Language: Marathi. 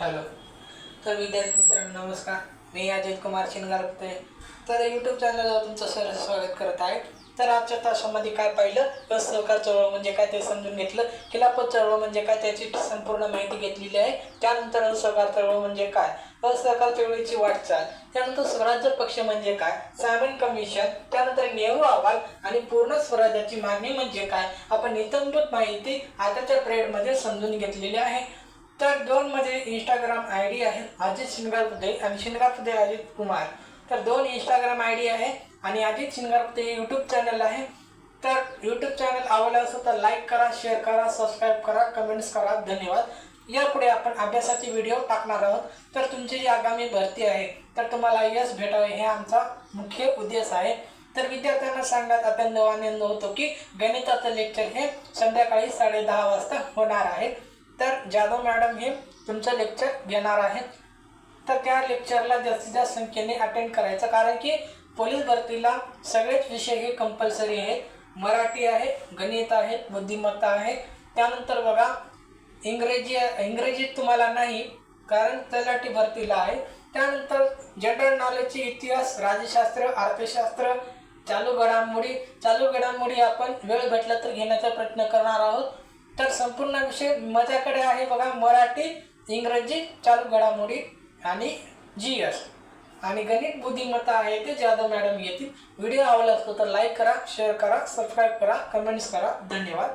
हॅलो. तर विद्यार्थी नमस्कार. मी अजित कुमार शिनगारपते तर यूट्यूब चॅनलवर तुमचं सर स्वागत करत आहे. तर आजच्या तासामध्ये काय पाहिलं? असहकार चळवळ म्हणजे काय ते समजून घेतलं. खिलाफत चळवळ म्हणजे काय त्याची संपूर्ण माहिती घेतलेली आहे. त्यानंतर असहकार चळवळ म्हणजे काय? असहकार चळवळीची वाटचाल त्यानंतर स्वराज्य पक्ष म्हणजे काय? Simon Commission. त्यानंतर नेहरू अहवाल आणि पूर्ण स्वराज्याची मागणी म्हणजे काय? आपण इतंभूत माहिती आताच्या प्रेडमध्ये समजून घेतलेली आहे. तर दोन मध्ये इंस्टाग्राम आय डी आहे अजित शिंगारपुते आणि शिंगारपुते अजित कुमार. तर दोन इंस्टाग्राम आय डी आहे आणि अजित शिंगारपुते यूट्यूब चॅनल आहे. तर यूट्यूब चॅनल आवडलं असेल तर लाईक करा शेअर करा सबस्क्राईब करा कमेंट्स करा. धन्यवाद. यापुढे आपण अभ्यासाचे व्हिडिओ टाकणार आहोत. तर तुमची जी आगामी भरती आहे तर तुम्हाला यश भेटावे हे आमचा मुख्य उद्देश आहे. तर विद्यार्थ्यांना सांगण्यात अत्यंत आनंद होतो की गणिताचं लेक्चर हे संध्याकाळी साडेदहा वाजता होणार आहे. तर जाधव मॅडम हे तुमचं लेक्चर घेणार आहेत. तर त्या लेक्चरला जास्तीत जास्त संख्येने अटेंड करायचं. कारण की पोलीस भरतीला सगळेच विषय हे कंपल्सरी आहेत. मराठी आहे गणित आहे बुद्धिमत्ता आहे. त्यानंतर बघा इंग्रजी इंग्रजीत तुम्हाला नाही कारण तलाठी भरतीला आहे. त्यानंतर जनरल नॉलेजचे इतिहास राजशास्त्र अर्थशास्त्र चालू घडामोडी. चालू घडामोडी आपण वेळ भेटला तर घेण्याचा प्रयत्न करणार आहोत. तर संपूर्ण विषय माझ्याकडे आहे बघा. मराठी इंग्रजी चालू घडामोडी आणि जी एस आणि गणित बुद्धिमत्ता आहे ते जाधव मॅडम येतील. व्हिडिओ आवडला असतो तर लाईक करा शेअर करा सबस्क्राईब करा कमेंट्स करा. धन्यवाद.